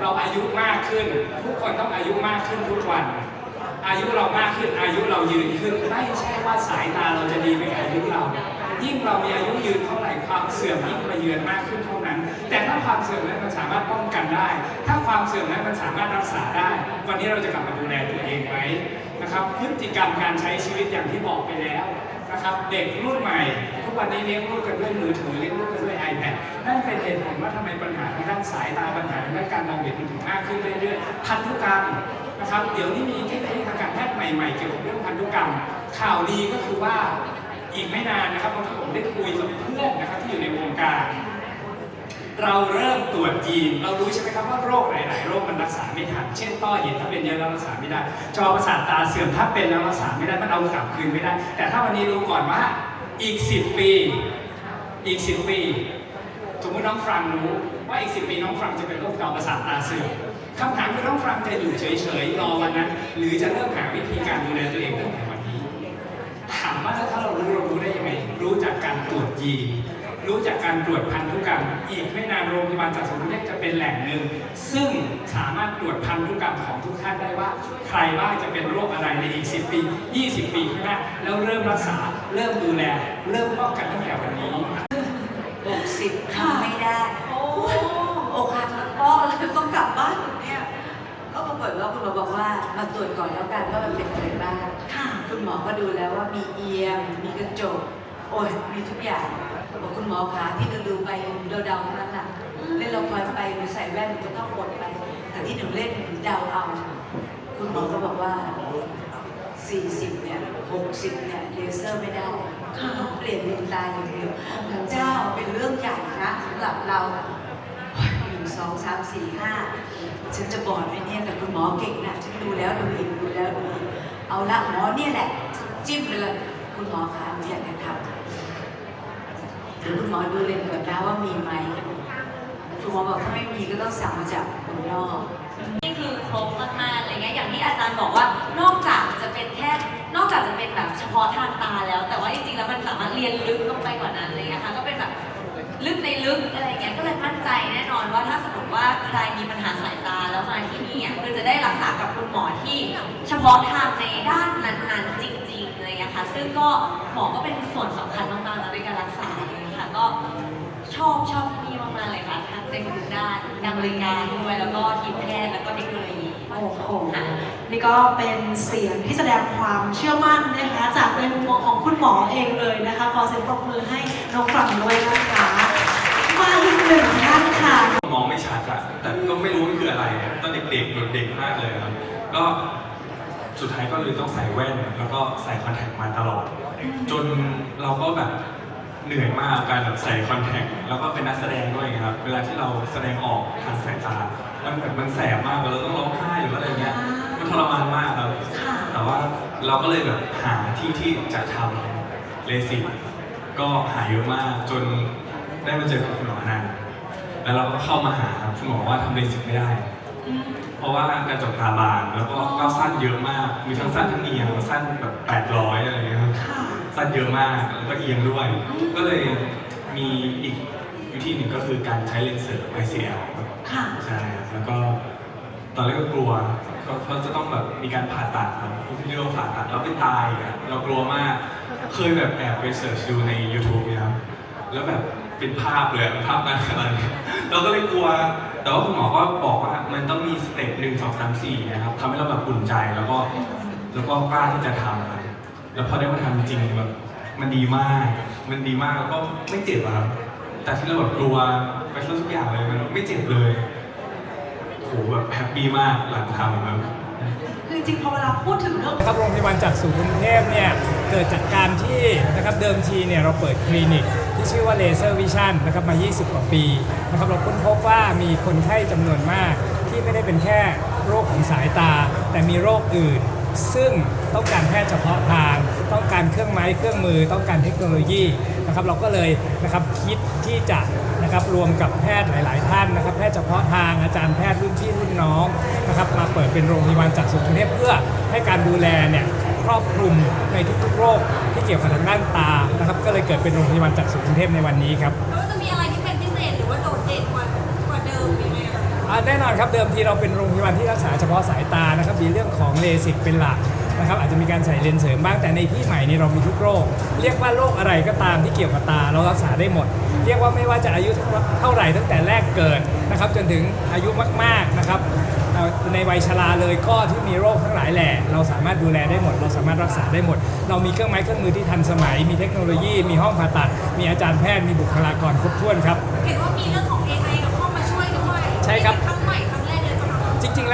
เราอายุมากขึ้น ทุกคนต้องอายุมากขึ้นทุกวัน อายุเรามากขึ้นอายุเรายืนขึ้น ไม่ใช่ว่าสายตาเราจะดีไปกับอายุเรา ยิ่งเรามีอายุยืนเท่าไหร่ความเสื่อมยิ่งมาเยือนมากขึ้นเท่านั้น แต่ถ้าความเสื่อมนั้นมันสามารถป้องกันได้ ถ้าความเสื่อมนั้นมันสามารถรักษาได้ วันนี้เราจะกลับมาดูแลตัวเองไหมนะครับพฤติกรรมการใช้ชีวิตอย่างที่บอกไปแล้วนะครับเด็กรุ่นใหม่ ทุกวันนี้เลี้ยงลูกกันด้วยมือถือเลี้ยงลูกกันด้วย iPad นั่นเป็นเหตุผลว่าทำไมปัญหาทางด้านสายตาปัญหาทางด้านการมองเห็นมันถึงมากขึ้นเรื่อยๆพันธุกรรมนะครับเดี๋ยวนี้มีเทคโนโลยีทางการแพทย์ใหม่ๆเกี่ยวกับเรื่องพันธุกรรม ข่าวดีก็คือว่าอีกไม่นานนะครับบางทีผมได้คุยกับเพื่อนนะครับที่อยู่ในวงการ เราเริ่มตรวจยีน เรารู้ใช่ไหมครับว่าโรคหลาย ๆ โรคมันรักษาไม่ทัน เช่นต้อหินถ้าเป็นเยอะแล้วรักษาไม่ได้ จอประสาทตาเสื่อมถ้าเป็นแล้วรักษาไม่ได้ มันเอากลับคืนไม่ได้ แต่ถ้าวันนี้รู้ก่อนว่าอีก 10 ปี อีก 10 ปีสมมติน้องฟรังรู้ว่าอีก 10 ปีน้องฟรังจะเป็นโรคจอประสาทตาเสื่อมคำถามคือน้องฟรังจะอยู่เฉย ๆ รอวันนั้น หรือจะเริ่มหาวิธีการดูแลตัวเองตั้งแต่วันนี้ ถามว่าถ้าเรารู้เรารู้ได้ยังไง รู้จากการตรวจยีน รู้จากการตรวจพันธุกรรม อีกไม่นานโรงพยาบาลจัดสรรกรุงเทพจะเป็นแหล่งหนึ่ง ซึ่งสามารถตรวจพันธุกรรมของทุกท่านได้ว่า ใครบ้างจะเป็นโรคอะไรในอีก 10 ปี 20 ปีข้างหน้าแล้วเริ่มรักษา เริ่มดูแล เริ่มป้องกันตั้งแต่วันนี้หกสิบทำไม่ได้โอ้อกหักทั้งพ่อเลยต้องกลับบ้านเนี่ยก็ปรากฏว่าคุณหมอบอกว่ามาตรวจก่อนแล้วกันว่ามันเป็นอะไรบ้างค่ะคุณหมอก็ดูแล้วว่ามีเอียงมีกระจกโอ้ยมีทุกอย่าง บอกคุณหมอคะที่หนูดูไปเดาๆเท่นั้นน่ะเล่นละครไปหนูใส่แว่นหนูก็ต้องอดไป แต่ที่หนูเล่นหนูเดาเอา คุณหมอก็บอกว่า 40 เนี่ย 60 เนี่ยเลเซอร์ไม่ได้ค่ะต้องเปลี่ยนเลนตาอย่างเดียวพระเจ้าเป็นเรื่องใหญ่นะสำหรับเราหนึ่งสองสามสี่ห้าฉันจะบอดไหมเนี่ยแต่คุณหมอเก่งนะฉันดูแล้วดูอีกดูแล้วดูอีกเอาละหมอเนี่ยแหละจิ้มไปเลยคุณหมอคะอยากจะทำ เดี๋ยวคุณหมอดูเลนก่อนนะว่ามีไหมคุณหมอบอกถ้าไม่มีก็ต้องสั่งมาจากคนนอกนี่คือครบมากๆอะไรเงี้ยอย่างที่อาจารย์บอกว่านอกจากจะเป็นแค่นอกจากจะเป็นแบบเฉพาะทางตาแล้ว แต่ว่าจริงๆแล้วมันสามารถเรียนลึกลงไปกว่านั้นเลยนะคะก็เป็นแบบลึกในลึกอะไรเงี้ยก็เลยมั่นใจแน่นอนว่าถ้าสมมติว่าใครมีปัญหาสายตาแล้วมาที่นี่อะคือจะได้รักษากับคุณหมอที่เฉพาะทางในด้านนั้นๆจริงๆเลยนะคะซึ่งก็หมอก็เป็นส่วนสำคัญมากๆในการรักษาเลย ก็ชอบชอบที่นี่มากๆเลยค่ะทั้งในทุกด้านการบริการด้วยแล้วก็ทีมแพทย์แล้วก็เทคโนโลยีโอ้โหค่ะนี่ก็เป็นเสียงที่แสดงความเชื่อมั่นนะคะ จากในมุมมองของคุณหมอเองเลยนะคะขอเสียงปรบมือให้น้องฝั่งด้วยนะคะมาอีกหนึ่งท่านค่ะมองไม่ชัดอะแต่ก็ไม่รู้มันคืออะไรอะตอนเด็กๆเด็กมากเลยครับก็สุดท้ายก็เลยต้องใส่แว่น แล้วก็ใส่คอนแทคมาตลอด จนเราก็แบบ เหนื่อยมากกับการแบบใส่คอนแทคแล้วก็เป็นนักแสดงด้วยไงครับ เวลาที่เราแสดงออกทางสายตา มันแบบมันแสบมากเราต้องร้องไห้หรือว่าอะไรเงี้ยมันทรมานมากครับ ค่ะแต่ว่าเราก็เลยแบบหาที่ที่จะทำเลสิกก็หาเยอะมากจนได้มาเจอกับคุณหมออนันต์แล้วเราก็เข้ามาหาคุณหมอว่าทำเลสิกไม่ได้เพราะว่ากระจกตาบานแล้วก็ก็สั้นเยอะมาก มีทั้งสั้นทั้งเอียงสั้นแบบ800อะไรอย่างเงี้ยครับ ค่ะ สั้นเยอะมากแล้วก็เอียงด้วย ก็เลยมีอีกวิธีหนึ่งก็คือการใช้เลนส์เสริม ICL ครับค่ะ ใช่ครับแล้วก็ตอนแรกก็กลัวเขาเขาจะต้องแบบมีการผ่าตัดครับที่เรียกว่าผ่าตัดแล้วเป็นตายอะเรากลัวมาก เคยแบบแอบไปเสิร์ชดูใน YouTube เนี่ยครับแล้วแบบเป็นภาพเลยอะภาพการอะไรเราก็เลยกลัว แต่ว่าคุณหมอก็บอกว่ามันต้องมีสเต็ปหนึ่งสองสามสี่นะครับทำให้เราแบบอุ่นใจแล้วก็ แล้วก็กล้าที่จะทำครับ แล้วพอได้มาทำจริงแบบมันดีมาก มันดีมากแล้วก็ไม่เจ็บอะครับแต่ที่เราแบบกลัวไปซะทุกอย่างเลยมันไม่เจ็บเลยโหแบบแฮปปี้มากหลังทำครับ คือจริงๆพอเวลาพูดถึงเรื่องนะครับโรงพยาบาลจักษุกรุงเทพเนี่ยเกิดจากการที่นะครับเดิมทีเนี่ยเราเปิดคลินิก ที่ชื่อว่าเลเซอร์วิชั่นนะครับมา 20 กว่าปีนะครับเราค้นพบว่ามีคนไข้จำนวนมากที่ไม่ได้เป็นแค่โรคของสายตา แต่มีโรคอื่น ซึ่งต้องการแพทย์เฉพาะทาง ต้องการเครื่องไม้เครื่องมือ ต้องการเทคโนโลยีนะครับเราก็เลยนะครับคิดที่จะนะครับรวมกับแพทย์หลาย ๆ ท่านนะครับแพทย์เฉพาะทางอาจารย์แพทย์รุ่นพี่รุ่นน้องนะครับมาเปิดเป็นโรงพยาบาลจักษุกรุงเทพเพื่อให้การดูแลเนี่ยครอบคลุมในทุกๆโรคที่เกี่ยวกับทางด้านตานะครับก็เลยเกิดเป็นโรงพยาบาลจักษุกรุงเทพในวันนี้ครับ อ่าแน่นอนครับเดิมทีเราเป็นโรงพยาบาลที่รักษาเฉพาะสายตานะครับมีเรื่องของเลสิกเป็นหลักนะครับอาจจะมีการใส่เลนส์เสริมบ้างแต่ในที่ใหม่นี่เรามีทุกโรค เรียกว่าโรคอะไรก็ตามที่เกี่ยวกับตาเรารักษาได้หมด เรียกว่าไม่ว่าจะอายุเท่าไหร่ตั้งแต่แรกเกิดนะครับจนถึงอายุมากๆนะครับในวัยชราเลยก็ที่มีโรคทั้งหลายแหล่เราสามารถดูแลได้หมด เราสามารถรักษาได้หมด เรามีเครื่องไม้เครื่องมือที่ทันสมัย มีเทคโนโลยี มีห้องผ่าตัด มีอาจารย์แพทย์มีบุคลากรครบถ้วนครับเห็นว่ามีเรื่อง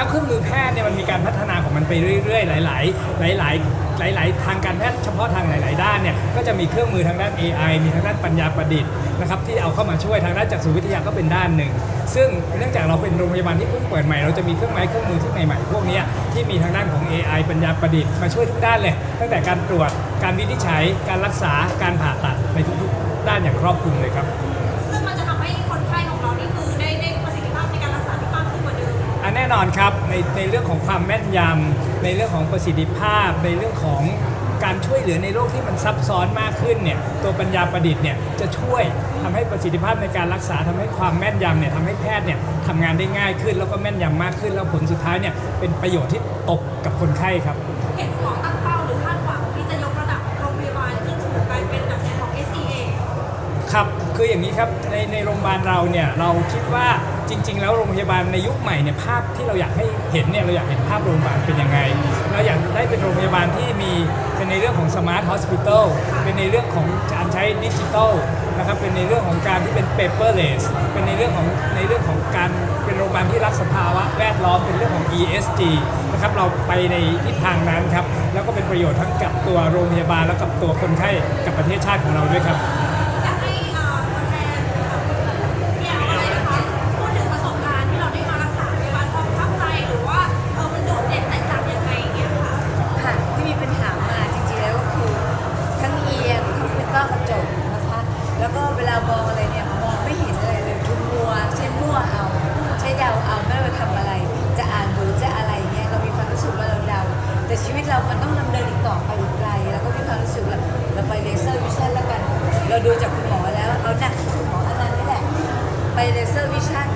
เครื่องมือแพทย์เนี่ยมันมีการพัฒนาของมันไปเรื่อยๆ หลาย ๆ หลาย ๆ หลาย ๆ ทางการแพทย์เฉพาะทางหลาย ๆ ด้านเนี่ยก็จะมีเครื่องมือทางด้าน AI มีทางด้านปัญญาประดิษฐ์นะครับที่เอาเข้ามาช่วยทางด้านจักษุวิทยาก็เป็นด้านหนึ่ง ซึ่งเนื่องจากเราเป็นโรงพยาบาลที่เพิ่งเปิดใหม่เราจะมีเครื่องไม้เครื่องมือที่ใหม่ๆพวกนี้ที่มีทางด้านของ AI ปัญญาประดิษฐ์มาช่วยทุกด้านเลย ตั้งแต่การตรวจการวินิจฉัย การรักษาการผ่าตัดในทุกๆด้านอย่างครอบคลุมเลยครับ อันแน่นอนครับในในเรื่องของความแม่นยำในเรื่องของประสิทธิภาพ ในเรื่องของการช่วยเหลือในโรคที่มันซับซ้อนมากขึ้นเนี่ยตัวปัญญาประดิษฐ์เนี่ยจะช่วยทำให้ประสิทธิภาพในการรักษาทำให้ความแม่นยำเนี่ยทำให้แพทย์เนี่ยทำงานได้ง่ายขึ้น แล้วก็แม่นยำมากขึ้น แล้วผลสุดท้ายเนี่ยเป็นประโยชน์ที่ตกกับคนไข้ครับเห็นคุณหมอตั้งเป้าหรือคาดหวังที่จะยกระดับโรงพยาบาลขึ้นสู่การเป็นแบบของ SEA ครับคืออย่างนี้ครับในในโรงพยาบาลเราเนี่ยเราคิดว่า จริง ๆ แล้วโรงพยาบาลในยุคใหม่เนี่ยภาพที่เราอยากให้เห็นเนี่ยเราอยากเห็นภาพโรงพยาบาลเป็นยังไง เราอยากได้เป็นโรงพยาบาลที่มีเป็นในเรื่องของสมาร์ท h o ส p i t a l เป็นในเรื่องของการใช้ดิจิทัลนะครับเป็นในเรื่องของการที่เป็น paperless เป็นในเรื่องของในเรื่องของการเป็นโรงพยาบาลที่รักสภาวะแวดล้อมเป็นเรื่องของ ESG นะครับเราไปในทิศทางนั้นครับแล้วก็เป็นประโยชน์ทั้งกับตัวโรงพยาบาลแล้วกับตัวคนไข้กับประเทศชาติของเราด้วยครับ แล้วก็เวลามองอะไรเนี่ยมองไม่เห็นอะไรเลยทุกมัวใช้มั่วเอา ใช้เดาเอาไม่ว่าทำอะไร จะอ่านบทจะอะไรเนี่ยเรามีความรู้สึกว่าเราเดา แต่ชีวิตเรามันต้องดำเนินอีกต่อไปอีกไกลแล้วก็มีความรู้สึกว่าเราไปเลเซอร์วิชั่นแล้วกัน เราดูจากคุณหมอแล้วเอาหนักคุณหมออันต์นี่แหละไปเลเซอร์วิชั่น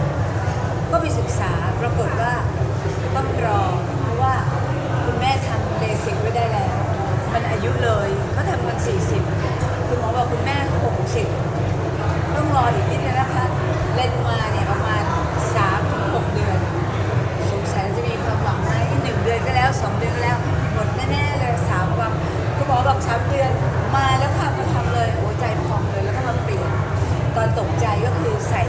ก็ไปศึกษาต้องรอ เพราะว่าคุณแม่ทำเลสิกไว้ได้แล้ว มันอายุเลยก็ทำกัน 40 คุณหมอบอกคุณแม่ 60 ต้องรออีกนิดนึงนะคะ เล่นมาเนี่ยประมาณ3-6 เดือน สงสัยจะมีความหวังไหมหนึ่งเดือนก็แล้วสองเดือนก็แล้ว หมดแน่ๆเลยสามวันคุณหมอบอกสามเดือนมาแล้วค่ะมาทำเลยโอ้ใจพองเลยแล้วก็มาเปลี่ยน ตอนตกใจก็คือใส่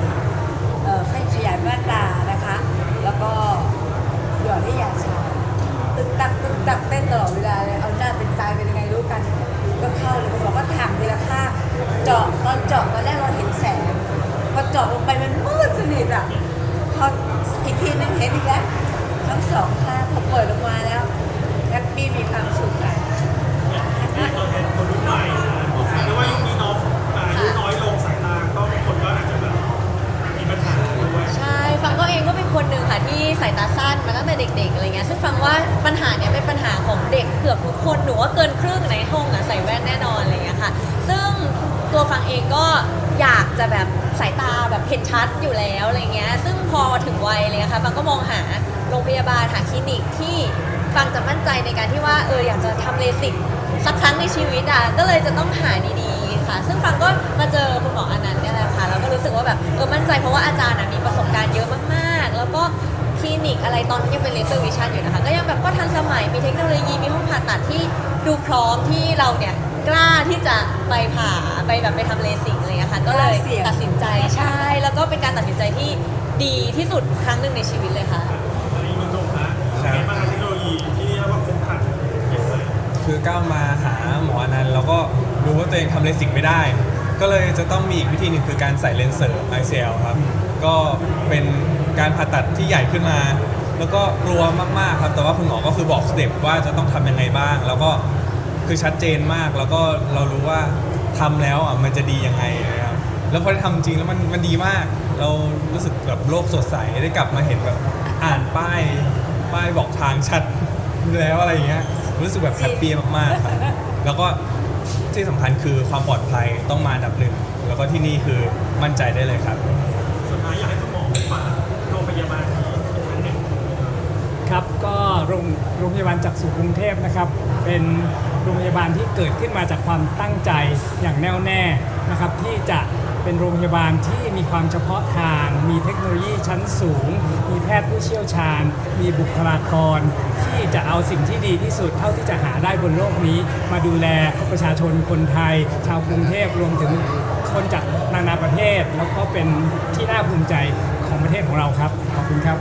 เอ่อให้ขยายม่านตานะคะ แล้วก็หยอดให้ยาชา ตึกตักตึกตักเต้นตลอดเวลาเลย เอาหน้าเป็นตายเป็นยังไงรู้กัน ก็เข้าเลยคุณหมอก็ถางทีละข้างเจาะตอนเจาะตอนแรกเราเห็นแสง พอ เจาะลงไปมันมืดสนิทอะพออีกทีนึงเห็นอีกแล้วทั้งสองข้างพอเปิดออกมาแล้วแฮปปี้มีความสุขค่ะตัวแทนคนรุ่นใหม่นะไม่ว่ายุคนี้น้องอายุน้อยลงสายตาก็คนก็อาจจะแบบมีปัญหาด้วย ใช่ ฟังก็ เองก็เป็นคนหนึ่งค่ะที่สายตาสั้นมาตั้งแต่เด็กๆอะไรเงี้ยซึ่งฟังว่าปัญหาเนี้ยเป็นปัญหาของเด็กเกือบทุกคนหนูว่าเกินครึ่งในห้องอะใส่แว่นแน่นอนอะไรเงี้ยค่ะ ซึ่งตัวฟังเองก็อยากจะแบบสายตาแบบเห็นชัดอยู่แล้วอะไรเงี้ยซึ่งพอถึงวัยเลยค่ะฟังก็มองหาโรงพยาบาลหาคลินิกที่ฟังจะมั่นใจในการที่ว่าเอออยากจะทำเลสิกสักครั้งในชีวิตอะก็เลยจะต้องหาดีๆ ค่ะ ซึ่งฟังก็มาเจอคุณหมออนันต์เนี่ยแหละค่ะแล้วก็รู้สึกว่าแบบเออมั่นใจเพราะว่าอาจารย์อะมีประสบการณ์เยอะมากๆ แล้วก็คลินิกอะไรตอนนี้ยังเป็นเลเซอร์วิชั่นอยู่นะคะ ก็ยังแบบก็ทันสมัยมีเทคโนโลยีมีห้องผ่าตัดที่ดูพร้อมที่เราเนี่ยกล้าที่จะไปผ่าไปแบบไปทำเลสิกอะไรอย่างเงี้ยค่ะก็เลยกล้าเสี่ยง ตัดสินใจใช่ แล้วก็เป็นการตัดสินใจที่ดีที่สุดครั้งหนึ่งในชีวิตเลยค่ะ อันนี้มันจบนะเป็นไงบ้างครับเทคโนโลยีที่เรียกว่าคงทันเปลี่ยนไปคือก้าวมาหาหมออนันต์แล้วก็ รู้ว่าตัวเองทำเลสิกไม่ได้ ก็เลยจะต้องมีอีกวิธีหนึ่งคือการใส่เลนส์เสริม ICL ครับ ก็เป็นการผ่าตัดที่ใหญ่ขึ้นมา แล้วก็กลัวมากๆครับ แต่ว่าคุณหมอก็คือบอกสเต็ปว่าจะต้องทำยังไงบ้าง แล้วก็คือชัดเจนมาก แล้วก็เรารู้ว่าทำแล้วอะมันจะดียังไงนะครับ แล้วพอได้ทำจริงแล้วมันมันดีมาก เรารู้สึกแบบโลกสดใสได้กลับมาเห็นแบบอ่านป้ายป้ายบอกทางชัดแล้วอะไรอย่างเงี้ยรู้สึกแบบแฮปปี้มากๆครับแล้วก็ ที่สำคัญคือความปลอดภัยต้องมาดับหนึ่งแล้วก็ที่นี่คือมั่นใจได้เลยครับ สุดท้ายอยากให้คุณหมอฝากโรงพยาบาลครัครับก็โรงโรงพยาบาลจักษุกรุงเทพนะครับ เป็นโรงพยาบาลที่เกิดขึ้นมาจากความตั้งใจอย่างแน่วแน่นะครับที่จะ เป็นโรงพยาบาลที่มีความเฉพาะทาง มีเทคโนโลยีชั้นสูง มีแพทย์ผู้เชี่ยวชาญ มีบุคลากร ที่จะเอาสิ่งที่ดีที่สุดเท่าที่จะหาได้บนโลกนี้ มาดูแลประชาชนคนไทย ชาวกรุงเทพรวมถึงคนจากนานาประเทศ แล้วก็เป็นที่น่าภูมิใจของประเทศของเราครับ ขอบคุณครับ